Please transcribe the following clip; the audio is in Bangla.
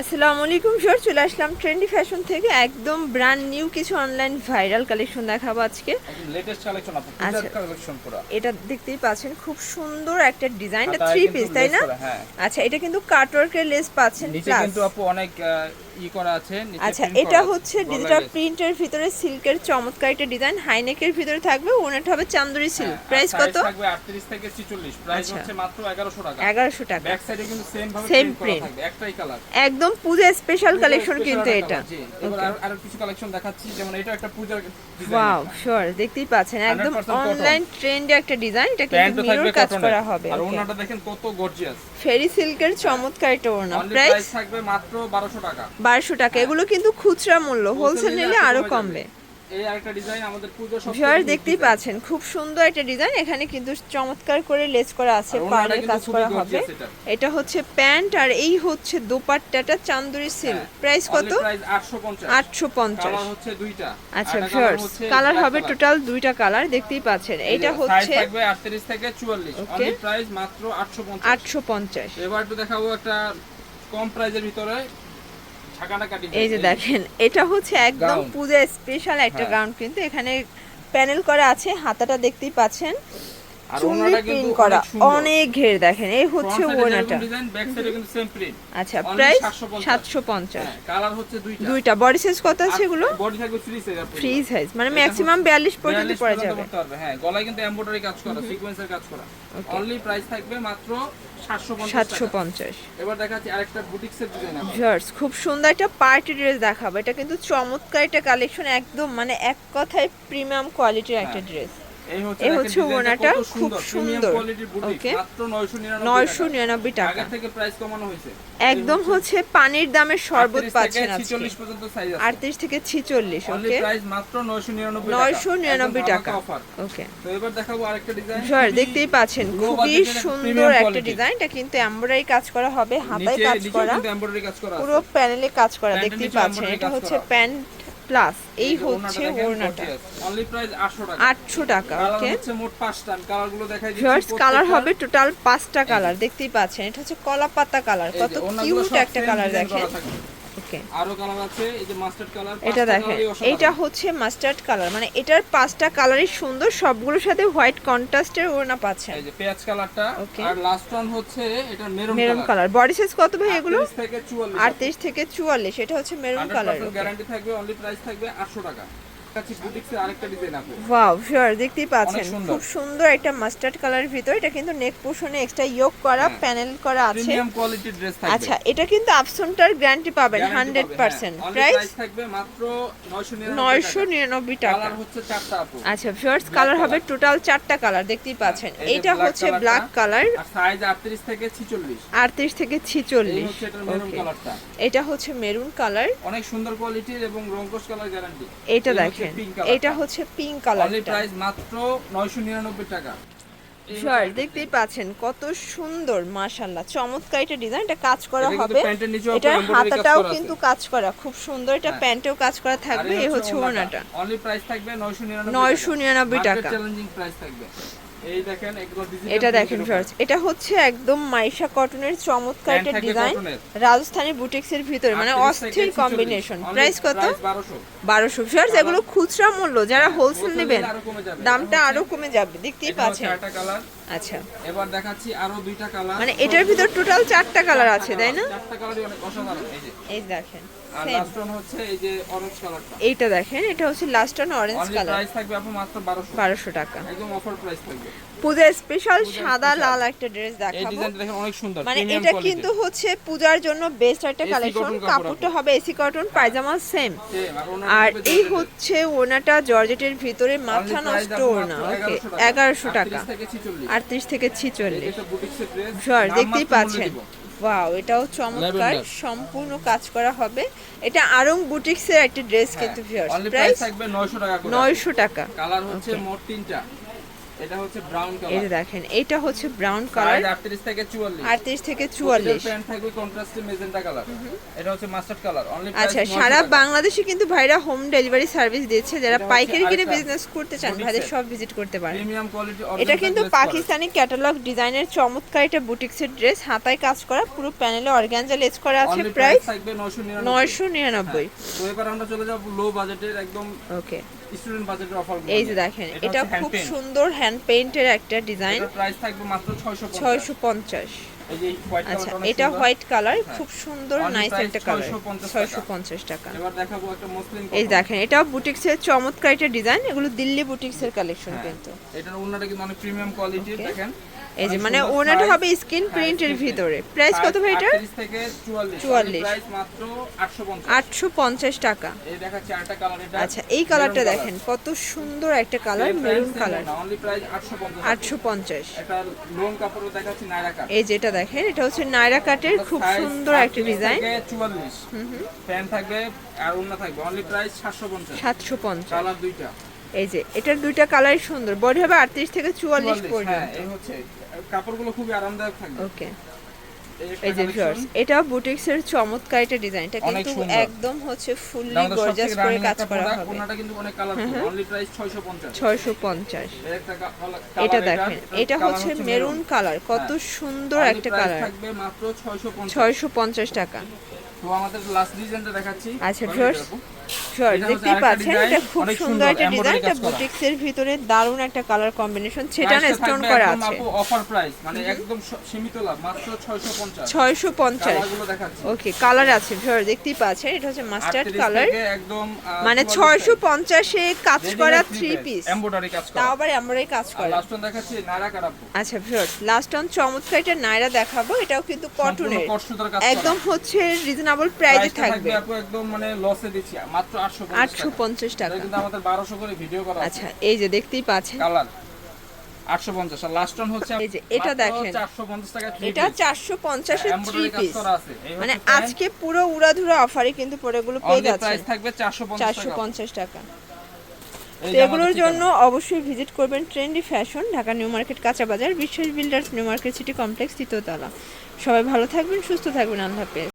আসসালামু আলাইকুম সর চলে আসলাম ট্রেন্ডি ফ্যাশন থেকে একদম ব্র্যান্ড নিউ কিছু অনলাইন ভাইরাল কালেকশন দেখাবো আজকে লেটেস্ট কালেকশন আপু আচ্ছা। পূজার কালেকশন পুরো এটা দেখতেই পাচ্ছেন খুব সুন্দর একটা ডিজাইন থ্রি পিস তাই না হ্যাঁ। আচ্ছা এটা কিন্তু কাটওয়ার্কের লেস পাচ্ছেন প্লাস কিন্তু আপু অনেক ই করা আছে আচ্ছা এটা হচ্ছে ডিজিটাল প্রিন্টের ভিতরে সিল্কের চমৎকার একটা ডিজাইন হাইনেকের ভিতরে থাকবে ওনাটা হবে চান্দুরি সিল্ক হ্যাঁ, প্রাইস কত? থাকবে 38 থেকে 46 প্রাইস আচ্ছা। হচ্ছে মাত্র 1100 টাকা। এগারোশো টাকা। ব্যাক সাইডে কিন্তু সেম ভাবে Same প্রিন্ট থাকবে একটাই কালার একদম পূজা স্পেশাল কালেকশন কিন্তু এটা। এবার আর- কিছু কালেকশন দেখাচ্ছি যেমন এটা একটা পূজার ডিজাইন ওয়াও শিওর দেখতেই পাচ্ছেন। একদম অনলাইন ট্রেন্ডে একটা ডিজাইন এটা কিন্তু মিরর কাজ করা হবে আর ওনাটা দেখেন কত গর্জিয়াস ফেরি সিল্কের চমৎকার অনলি প্রাইস প্রাইস থাকবে মাত্র 1200 টাকা। বারোশো টাকা। এগুলো কিন্তু খুচরা মূল্য হোলসেল নিলে আরও কমবে। ভিউয়ার দেখতেই পাচ্ছেন খুব সুন্দর একটা ডিজাইন এখানে কিন্তু চমৎকার করে লেস করা আছে কিন্তু কাজ করা হবে। এটা। হচ্ছে প্যান্ট আর এই হচ্ছে দোপাট্টাটা চান্দুরি সিল্ক হ্যাঁ, প্রাইস কত? আটশো পঞ্চাশ। আচ্ছা ভিউয়ার্স কালার হবে টোটাল দুইটা কালার দেখতেই পাচ্ছেন। এই এটা হচ্ছে size থাকবে 38 থেকে 44 Okay. অনলি প্রাইস মাত্র 850 আটশো পঞ্চাশ। এবার একটু দেখাবো একটা কম প্রাইজের ভিতরে। এই যে দেখেন এটা হচ্ছে একদম। পূজা স্পেশাল একটা হ্যাঁ। গাউন কিন্তু এখানে প্যানেল করা আছে হাতাটা দেখতেই পাচ্ছেন চুন্নি প্রিন্ট করা অনেক ঘের দেখেন এই হচ্ছে প্রিন্ট আচ্ছা প্রাইস সাতশো পঞ্চাশ। হ্যাঁ কালার হচ্ছে দুইটা। বডি সাইজ কত আছে এগুলো? ফ্রি সাইজ মানে ম্যাক্সিমাম বিয়াল্লিশ পর্যন্ত 42 পরা পর্যন্ত যাবে। হ্যাঁ গলায় কিন্তু এমব্রয়ডারি কাজ করা সিকোয়েন্সের কাজ করা। অনলি প্রাইস থাকবে মাত্র সাতশো পঞ্চাশ এবার দেখাচ্ছি আরেকটা বুটিক্সের ডিজাইন খুব সুন্দর একটা পার্টি ড্রেস দেখাবো। এটা কিন্তু চমৎকার একটা কালেকশন একদম মানে এক কথায় প্রিমিয়াম কোয়ালিটির একটা হ্যাঁ। ড্রেস এই হচ্ছে কত খুব সুন্দর। 999 নয়শো নিরানব্বই টাকা। থেকে প্রাইস কমানো হয়েছে। একদম হচ্ছে পানির দামের শরবত পাচ্ছেন থেকে আজকে। 46 পর্যন্ত সাইজ আছে। আটত্রিশ থেকে ছিচল্লিশ ওকে? মাত্র নয়শো নিরানব্বই টাকা। ওকে। এবার দেখাবো আরেকটা ডিজাইন স্যার দেখতেই পাচ্ছেন খুবই সুন্দর একটা। ডিজাইন এটা কিন্তু এমব্রয়ডারি কাজ করা হবে হাতায় কাজ করা। পুরো প্যানেলে কাজ করা দেখতেই পাচ্ছেন। এটা হচ্ছে। প্যান্ট প্লাস এই হচ্ছে ওড়নাটা অনলি প্রাইস 800 টাকা। আটশো টাকা কালার ওকে হচ্ছে মোট পাঁচটা। কালার কালারগুলো দেখাই দিচ্ছি ফার্স্ট কালার হবে টোটাল পাঁচটা কালার দেখতেই পাচ্ছেন। এটা হচ্ছে কলা পাতা কালার কত কিউট একটা কালার দেখেন। আরও কালার আছে এই যে মাস্টার্ড কালার এটা দেখেন এটা হচ্ছে মাস্টার্ড কালার মানে এটার পাঁচটা কালারই সুন্দর সবগুলোর সাথে হোয়াইট কন্ট্রাস্টের ওড়না পাচ্ছেন। এই যে পেঁয়াজ কালারটা আর লাস্ট ওয়ান হচ্ছে এটা maroon maroon colour body size কত ভাই এগুলো? 38 থেকে 44 আটত্রিশ থেকে চুয়াল্লিশ এটা হচ্ছে মেরুন কালার গ্যারান্টি থাকবে অনলি প্রাইস থাকবে 800 টাকা। ওয়াও শিওর দেখতেই পাচ্ছেন। খুব সুন্দর একটা মাস্টার্ড কালারের ভিতর। এটা কিন্তু নেক পোর্শনে এক্সট্রা ইয়োক করা হ্যাঁ। প্যানেল করা আছে। প্রিমিয়াম কোয়ালিটির ড্রেস থাকবে। আচ্ছা এটা কিন্তু আপসনটার গ্যারান্টি পাবেন Guarantee হান্ড্রেড পাবে, পার্সেন্ট হ্যাঁ। প্রাইস থাকবে মাত্র 999 নয়শো টাকা। কালার হচ্ছে চারটা আপু। আচ্ছা ফার্স্ট কালার হবে টোটাল চারটা কালার দেখতেই পাচ্ছেন। এই যে এইটা হচ্ছে ব্ল্যাক কালার আর সাইজ 38 থেকে 46 আটত্রিশ থেকে এই ছিচল্লিশ। হচ্ছে মেরুন কালারটা এটা হচ্ছে মেরুন কালার অনেক সুন্দর কোয়ালিটির এবং রঙ্কশ কালার গ্যারান্টি এটা দেখেন। এটা হচ্ছে পিঙ্ক কালারটা প্রাইস মাত্র 999 টাকা। এই দেখতেই পাচ্ছেন কত সুন্দর মাশাল্লাহ চমৎকার এটা ডিজাইন এটা কাজ করা হবে। কাজ হাতাটাও কিন্তু কাজ করা খুব সুন্দর এটা হ্যাঁ। প্যান্টেও কাজ করা থাকবে এই এই হচ্ছে ওড়নাটা। অনলি প্রাইস থাকবে 999 999 টাকা। চ্যালেঞ্জিং প্রাইস থাকবে। এটা দেখেন ফার্স্ট এটা হচ্ছে একদম মাইশা কটনের চমৎকার একটা ডিজাইন। রাজস্থানী বুটিক্সের ভিতরে মানে অস্থির কম্বিনেশন প্রাইস কত? বারোশো। বারোশো। এগুলো খুচরা মূল্য যারা হোলসেল নেবেন কমে যাবে। দামটা আরও কমে যাবে দেখতেই পাচ্ছেন। আচ্ছা। এবার দেখাচ্ছি আরও দুইটা কালার মানে এটার ভিতর টোটাল চারটা কালার আছে তাই না? চারটা কালারই অনেক অসাধারণ এই যে। এই দেখেন। আর লাস্ট ওয়ান হচ্ছে এই যে অরেঞ্জ কালারটা এইটা দেখেন এটা হচ্ছে লাস্ট অরেঞ্জ কালার প্রাইস থাকবে আপু মাত্র 1200 বারোশো টাকা। একদম অফার প্রাইস থাকবে। পূজা স্পেশাল সাদা লাল একটা ড্রেস এই ডিজাইনটা দেখেন অনেক সুন্দর মানে এটা কিন্তু হচ্ছে পূজার জন্য বেস্ট একটা কালেকশন কাপড়টা হবে এসি কটন পায়জামা সেম আর এই হচ্ছে ওনাটা জর্জেটের ভিতরে মাথা নষ্ট ওনা। ওকে 1100 এগারোশো টাকা। 38 থেকে 46 আটত্রিশ থেকে ছিচল্লিশ এটা বুটিক্সের ড্রেস সর দেখতেই পাচ্ছেন। ওয়াও এটাও চমৎকার। সম্পূর্ণ কাজ করা হবে। এটা আরং বুটিক্সের একটা ড্রেস কিন্তু ভিউয়ার্স প্রাইস থাকবে 900 টাকা করে। নয়শো টাকা। কালার হচ্ছে মোট তিনটা। এটা হচ্ছে ব্রাউন কালার যে দেখেন এটা হচ্ছে ব্রাউন কালার 38 থেকে 44 আটত্রিশ থেকে চুয়াল্লিশ। প্যান্ট থাকবে কন্ট্রাস্টে মেজেন্টা কালার এটা হচ্ছে মাস্টার্ড কালার অনলি আচ্ছা সারা বাংলাদেশে কিন্তু ভাইরা হোম ডেলিভারি সার্ভিস দিচ্ছে। যারা পাইকারি কিনে বিজনেস করতে চান ভাইদের সব ভিজিট করতে পারেন। প্রিমিয়াম কোয়ালিটি এটা কিন্তু পাকিস্তানি ক্যাটালগ ডিজাইনের চমৎকার এটা বুটিক্সের ড্রেস হাতায় কাজ করা পুরো প্যানেলে অর্গানজা লেজ করা আছে। প্রাইস থাকবে 999 নয়শো নিরানব্বই। তো এবার আমরা চলে যাব লো বাজেটের একদম ওকে স্টুডেন্ট বাজেটের অফার এই যে দেখেন এটা খুব সুন্দর হ্যান্ড পেইন্টের একটা ডিজাইন প্রাইস থাকবে মাত্র 650 ছয়শো পঞ্চাশ। এই যে হোয়াইট আচ্ছা এটা হোয়াইট কালার খুব সুন্দর নাইস একটা কালার 650 ছয়শো পঞ্চাশ টাকা। এবার দেখাবো একটা মসলিন এই দেখেন এটা বুটিক্সের চমৎকার একটা ডিজাইন এগুলো দিল্লি বুটিক্সের কালেকশন হ্যাঁ। কিন্তু। এটার ওন্নাটা কিন্তু অনেক প্রিমিয়াম কোয়ালিটির দেখেন। এই যে মানে ওনাটা হবে স্ক্রিন প্রিন্টের ভিতরে। প্রাইস কত ভাই এটা 38 44 44 প্রাইস মাত্র 850 আটশো পঞ্চাশ টাকা। আচ্ছা এই কালারটা দেখেন কত সুন্দর একটা কালার মেরুন কালার ওড়না, only price 850 আটশো পঞ্চাশ। একটা লোন কাপড়ও দেখাচ্ছি নাইরা কাট এই যেটা দেখেন এটা হচ্ছে নায়রা কাটের খুব সুন্দর একটা ডিজাইন 44 প্যান্ট থাকবে আর ওন্না থাকবে অনলি প্রাইস 750 সাতশো পঞ্চাশ। কালার দুইটা। এই যে এটার দুইটা কালারই সুন্দর। বডি হবে আটত্রিশ থেকে চুয়াল্লিশ 44, হ্যাঁ পর্যন্ত। এই হচ্ছে কাপড়গুলো খুবই আরামদায়ক থাকবে। ওকে এই যে। ভিউয়ার্স এটা বুটিক্সের চমৎকার একটা ডিজাইন এটা কিন্তু একদম হচ্ছে ফুললি গর্জাস করে কাজ করা হবে। ওনাটা কিন্তু অনেক কালারফুল অনলি প্রাইস 650 ছয়শো পঞ্চাশ। এর একটা কা- colour- এটা দেখেন। এটা হচ্ছে মেরুন কালার কত হ্যাঁ। সুন্দর একটা কালার থাকবে মাত্র 650 ছয়শো পঞ্চাশ টাকা। তো আমাদের লাস্ট ডিজাইনটা দেখাচ্ছি। আচ্ছা, Sorry, দেখতেই পাচ্ছেন এটা খুব সুন্দর একটা ডিজাইন এটা করা। বুটিক্সের ভিতরে দারুণ একটা কালার কম্বিনেশন সেটা Price-টা স্টোন করা আছে। অফার প্রাইস মানে একদম সীমিত লাভ মাত্র 650 ছয়শো পঞ্চাশ। কালারগুলো দেখাচ্ছি। ওকে কালার আছে ভিউয়ার দেখতেই পাচ্ছেন এটা হচ্ছে মাস্টার্ড কালার একদম মানে 44 ছয়শো পঞ্চাশে কাজ করা থ্রি পিস embroidery কাজ করা। তাও আবার আমরাই কাজ করে। লাস্ট ওয়ান দেখাচ্ছি নায়রা কারাপু আচ্ছা ভিউয়ার্স লাস্ট অন চমৎকার এটা নাইরা দেখাবো এটাও কিন্তু কটনের একদম হচ্ছে রিজনেবল প্রাইসে থাকবে একদম মানে লসে দিচ্ছি। মাত্র 850 আটশো পঞ্চাশ টাকা কিন্তু আমাদের 1200 করে ভিডিও করা আচ্ছা এই যে দেখতেই পাচ্ছেন। কালার। 850 আর লাস্ট হচ্ছে এই যে, এটা দেখেন। 450 টাকা এটা পিস এই মানে আজকে পুরো উড়াধুরা অফারে কিন্তু পরেগুলো পেয়ে only যাচ্ছে। price থাকবে 450 চারশো টাকা। এগুলোর জন্য অবশ্যই ভিজিট করবেন trendy fashion Dhaka new market কাঁচা বাজার Biswas builders new market city complex তৃতীয়তলা সবাই ভালো থাকবেন সুস্থ থাকবেন আল্লাহ হাফেজ।